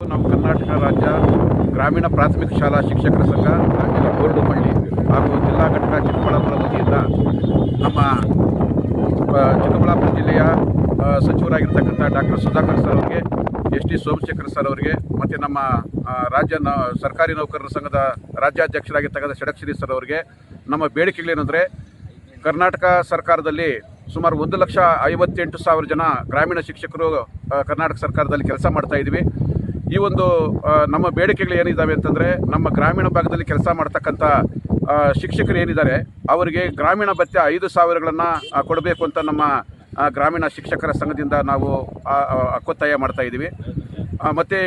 ನಮ್ಮ ಕರ್ನಾಟಕ ರಾಜ್ಯ ಗ್ರಾಮೀಣ ಪ್ರಾಥಮಿಕ ಶಾಲಾ ಶಿಕ್ಷಕರ ಸಂಘ ರಾಜ್ಯದ ಬೋರ್ಡುಮಳ್ಳಿ ಹಾಗೂ ಜಿಲ್ಲಾ ಘಟಕ ಚಿಕ್ಕಬಳ್ಳಾಪುರ ವತಿಯಿಂದ ನಮ್ಮ ಚಿಕ್ಕಬಳ್ಳಾಪುರ ಜಿಲ್ಲೆಯ ಸಚಿವರಾಗಿರ್ತಕ್ಕಂಥ ಡಾಕ್ಟರ್ ಸುಧಾಕರ್ ಸರ್ ಅವರಿಗೆ, ಎಸ್ ಟಿ ಸೋಮಶೇಖರ್ ಸರ್ ಅವರಿಗೆ, ಮತ್ತು ನಮ್ಮ ರಾಜ್ಯ ಸರ್ಕಾರಿ ನೌಕರರ ಸಂಘದ ರಾಜ್ಯಾಧ್ಯಕ್ಷರಾಗಿರ್ತಕ್ಕಂಥ ಷಡಕ್ಷರಿ ಸರ್ ಅವರಿಗೆ, ನಮ್ಮ ಬೇಡಿಕೆಗಳೇನೆಂದರೆ ಕರ್ನಾಟಕ ಸರ್ಕಾರದಲ್ಲಿ ಸುಮಾರು ಒಂದು ಲಕ್ಷ ಐವತ್ತೆಂಟು ಸಾವಿರ ಜನ ಗ್ರಾಮೀಣ ಶಿಕ್ಷಕರು ಕರ್ನಾಟಕ ಸರ್ಕಾರದಲ್ಲಿ ಕೆಲಸ ಮಾಡ್ತಾ ಇದ್ದೀವಿ. ಈ ಒಂದು ನಮ್ಮ ಬೇಡಿಕೆಗಳು ಏನಿದ್ದಾವೆ ಅಂತಂದರೆ ನಮ್ಮ ಗ್ರಾಮೀಣ ಭಾಗದಲ್ಲಿ ಕೆಲಸ ಮಾಡ್ತಕ್ಕಂಥ ಶಿಕ್ಷಕರು ಏನಿದ್ದಾರೆ ಅವರಿಗೆ ಗ್ರಾಮೀಣ ಭತ್ಯೆ ಐದು ಸಾವಿರಗಳನ್ನು ಕೊಡಬೇಕು ಅಂತ ನಮ್ಮ ಗ್ರಾಮೀಣ ಶಿಕ್ಷಕರ ಸಂಘದಿಂದ ನಾವು ಕೊತ್ತಾಯ ಮಾಡ್ತಾ ಇದ್ದೀವಿ. ಮತ್ತು ಮತ್ತೆ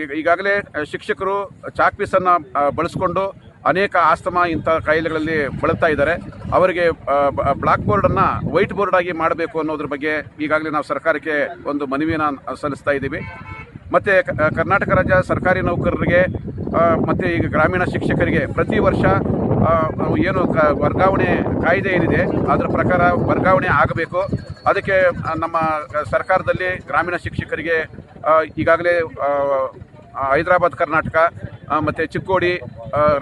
ಈಗ- ಈಗಾಗಲೇ ಶಿಕ್ಷಕರು ಚಾಕ್ ಪೀಸನ್ನು ಬಳಸ್ಕೊಂಡು ಅನೇಕ ಆಸ್ತಮ ಇಂಥ ಕಾಯಿಲೆಗಳಲ್ಲಿ ಬಳಲ್ತಾ ಇದ್ದಾರೆ. ಅವರಿಗೆ ಬ್ಲಾಕ್ ಬೋರ್ಡನ್ನು ವೈಟ್ ಬೋರ್ಡ್ ಆಗಿ ಮಾಡಬೇಕು ಅನ್ನೋದ್ರ ಬಗ್ಗೆ ಈಗಾಗಲೇ ನಾವು ಸರ್ಕಾರಕ್ಕೆ ಒಂದು ಮನವಿಯನ್ನು ಸಲ್ಲಿಸ್ತಾ ಇದ್ದೀವಿ. ಮತ್ತು ಕರ್ನಾಟಕ ರಾಜ್ಯ ಸರ್ಕಾರಿ ನೌಕರರಿಗೆ ಮತ್ತು ಈಗ ಗ್ರಾಮೀಣ ಶಿಕ್ಷಕರಿಗೆ ಪ್ರತಿ ವರ್ಷ ಏನು ಕ, ವರ್ಗಾವಣೆ ಕಾಯ್ದೆ ಏನಿದೆ, ಅದರ ಪ್ರಕಾರ ವರ್ಗಾವಣೆ ಆಗಬೇಕು. ಅದಕ್ಕೆ ನಮ್ಮ ಸರ್ಕಾರದಲ್ಲಿ ಗ್ರಾಮೀಣ ಶಿಕ್ಷಕರಿಗೆ ಈಗಾಗಲೇ ಹೈದರಾಬಾದ್, ಕರ್ನಾಟಕ ಮತ್ತು ಚಿಕ್ಕೋಡಿ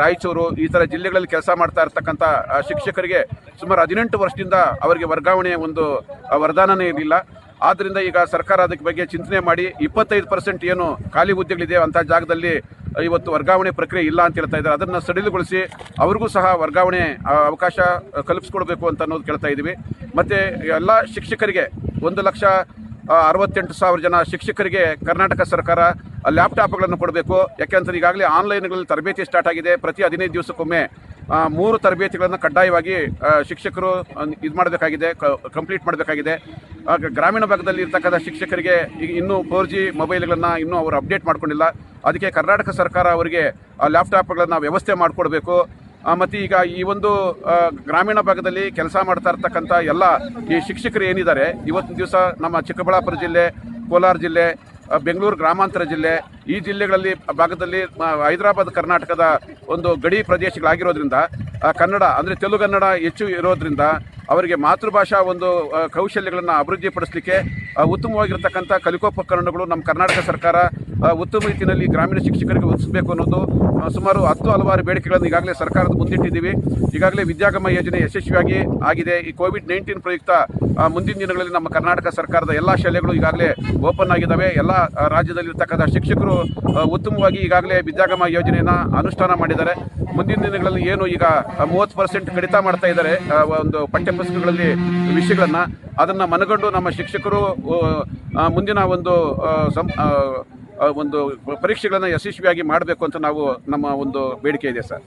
ರಾಯಚೂರು ಈ ಥರ ಜಿಲ್ಲೆಗಳಲ್ಲಿ ಕೆಲಸ ಮಾಡ್ತಾ ಇರ್ತಕ್ಕಂಥ ಶಿಕ್ಷಕರಿಗೆ ಸುಮಾರು ಹದಿನೆಂಟು ವರ್ಷದಿಂದ ಅವರಿಗೆ ವರ್ಗಾವಣೆ ಒಂದು ವರದಾನನೇ ಇರಲಿಲ್ಲ. ಆದ್ದರಿಂದ ಈಗ ಸರ್ಕಾರ ಅದಕ್ಕೆ ಬಗ್ಗೆ ಚಿಂತನೆ ಮಾಡಿ ಇಪ್ಪತ್ತೈದು ಪರ್ಸೆಂಟ್ ಏನು ಖಾಲಿ ಹುದ್ದೆಗಳಿದೆ ಅಂಥ ಜಾಗದಲ್ಲಿ ಇವತ್ತು ವರ್ಗಾವಣೆ ಪ್ರಕ್ರಿಯೆ ಇಲ್ಲ ಅಂತ ಹೇಳ್ತಾ ಇದ್ದಾರೆ. ಅದನ್ನು ಸಡಿಲಗೊಳಿಸಿ ಅವ್ರಿಗೂ ಸಹ ವರ್ಗಾವಣೆ ಅವಕಾಶ ಕಲ್ಪಿಸ್ಕೊಡ್ಬೇಕು ಅಂತ ಅನ್ನೋದು ಕೇಳ್ತಾ ಇದ್ದೀವಿ ಮತ್ತು ಎಲ್ಲ ಶಿಕ್ಷಕರಿಗೆ ಒಂದು ಲಕ್ಷ ಅರವತ್ತೆಂಟು ಸಾವಿರ ಜನ ಶಿಕ್ಷಕರಿಗೆ ಕರ್ನಾಟಕ ಸರ್ಕಾರ ಲ್ಯಾಪ್ಟಾಪ್ಗಳನ್ನು ಕೊಡಬೇಕು. ಯಾಕೆಂತಂದ್ರೆ ಈಗಾಗಲೇ ಆನ್ಲೈನ್ಗಳಲ್ಲಿ ತರಬೇತಿ ಸ್ಟಾರ್ಟ್ ಆಗಿದೆ. ಪ್ರತಿ ಹದಿನೈದು ದಿವಸಕ್ಕೊಮ್ಮೆ ಮೂರು ತರಬೇತಿಗಳನ್ನು ಕಡ್ಡಾಯವಾಗಿ ಶಿಕ್ಷಕರು ಇದು ಮಾಡಬೇಕಾಗಿದೆ ಕಂಪ್ಲೀಟ್ ಮಾಡಬೇಕಾಗಿದೆ. ಗ್ರಾಮೀಣ ಭಾಗದಲ್ಲಿ ಇರ್ತಕ್ಕಂಥ ಶಿಕ್ಷಕರಿಗೆ ಈಗ ಇನ್ನೂ ಫೋರ್ ಜಿ ಮೊಬೈಲ್ಗಳನ್ನು ಇನ್ನೂ ಅವರು ಅಪ್ಡೇಟ್ ಮಾಡ್ಕೊಂಡಿಲ್ಲ. ಅದಕ್ಕೆ ಕರ್ನಾಟಕ ಸರ್ಕಾರ ಅವರಿಗೆ ಲ್ಯಾಪ್ಟಾಪ್ಗಳನ್ನು ವ್ಯವಸ್ಥೆ ಮಾಡಿಕೊಡ್ಬೇಕು. ಮತ್ತು ಈಗ ಈ ಒಂದು ಗ್ರಾಮೀಣ ಭಾಗದಲ್ಲಿ ಕೆಲಸ ಮಾಡ್ತಾ ಇರ್ತಕ್ಕಂಥ ಎಲ್ಲ ಈ ಶಿಕ್ಷಕರು ಏನಿದ್ದಾರೆ, ಇವತ್ತಿನ ದಿವಸ ನಮ್ಮ ಚಿಕ್ಕಬಳ್ಳಾಪುರ ಜಿಲ್ಲೆ, ಕೋಲಾರ ಜಿಲ್ಲೆ ಬೆಂಗಳೂರು ಗ್ರಾಮಾಂತರ ಜಿಲ್ಲೆ, ಈ ಜಿಲ್ಲೆಗಳಲ್ಲಿ ಭಾಗದಲ್ಲಿ ಹೈದರಾಬಾದ್ ಕರ್ನಾಟಕದ ಒಂದು ಗಡಿ ಪ್ರದೇಶಗಳಾಗಿರೋದ್ರಿಂದ ಕನ್ನಡ ಅಂದರೆ ತೆಲುಗನ್ನಡ ಹೆಚ್ಚು ಇರೋದ್ರಿಂದ ಅವರಿಗೆ ಮಾತೃಭಾಷಾ ಒಂದು ಕೌಶಲ್ಯಗಳನ್ನು ಅಭಿವೃದ್ಧಿಪಡಿಸಲಿಕ್ಕೆ ಉತ್ತಮವಾಗಿರ್ತಕ್ಕಂಥ ಕಲಿಕೋಪಕರಣಗಳು ನಮ್ಮ ಕರ್ನಾಟಕ ಸರ್ಕಾರ ಉತ್ತಮ ರೀತಿಯಲ್ಲಿ ಗ್ರಾಮೀಣ ಶಿಕ್ಷಕರಿಗೆ ಒದಗಿಸಬೇಕು ಅನ್ನೋದು ಸುಮಾರು ಹತ್ತು ಹಲವಾರು ಬೇಡಿಕೆಗಳನ್ನು ಈಗಾಗಲೇ ಸರ್ಕಾರದ ಮುಂದಿಟ್ಟಿದ್ದೀವಿ. ಈಗಾಗಲೇ ವಿದ್ಯಾಗಮ ಯೋಜನೆ ಯಶಸ್ವಿಯಾಗಿ ಆಗಿದೆ. ಈ ಕೋವಿಡ್ ನೈನ್ಟೀನ್ ಪ್ರಯುಕ್ತ ಮುಂದಿನ ದಿನಗಳಲ್ಲಿ ನಮ್ಮ ಕರ್ನಾಟಕ ಸರ್ಕಾರದ ಎಲ್ಲ ಶಾಲೆಗಳು ಈಗಾಗಲೇ ಓಪನ್ ಆಗಿದ್ದಾವೆ ಎಲ್ಲ ರಾಜ್ಯದಲ್ಲಿರ್ತಕ್ಕಂಥ ಶಿಕ್ಷಕರು ಉತ್ತಮವಾಗಿ ಈಗಾಗಲೇ ವಿದ್ಯಾಗಮ ಯೋಜನೆಯನ್ನು ಅನುಷ್ಠಾನ ಮಾಡಿದ್ದಾರೆ. ಮುಂದಿನ ದಿನಗಳಲ್ಲಿ ಏನು ಈಗ ಮೂವತ್ತು ಪರ್ಸೆಂಟ್ ಕಡಿತ ಮಾಡ್ತಾ ಇದ್ದಾರೆ ಒಂದು ಪಠ್ಯಪುಸ್ತಕಗಳಲ್ಲಿ ವಿಷಯಗಳನ್ನು, ಅದನ್ನು ಮನಗಂಡು ನಮ್ಮ ಶಿಕ್ಷಕರು ಮುಂದಿನ ಒಂದು ಸಂ ಒಂದು ಪರೀಕ್ಷೆಗಳನ್ನು ಯಶಸ್ವಿಯಾಗಿ ಮಾಡಬೇಕು ಅಂತ ನಾವು ನಮ್ಮ ಒಂದು ಬೇಡಿಕೆ ಇದೆ ಸರ್.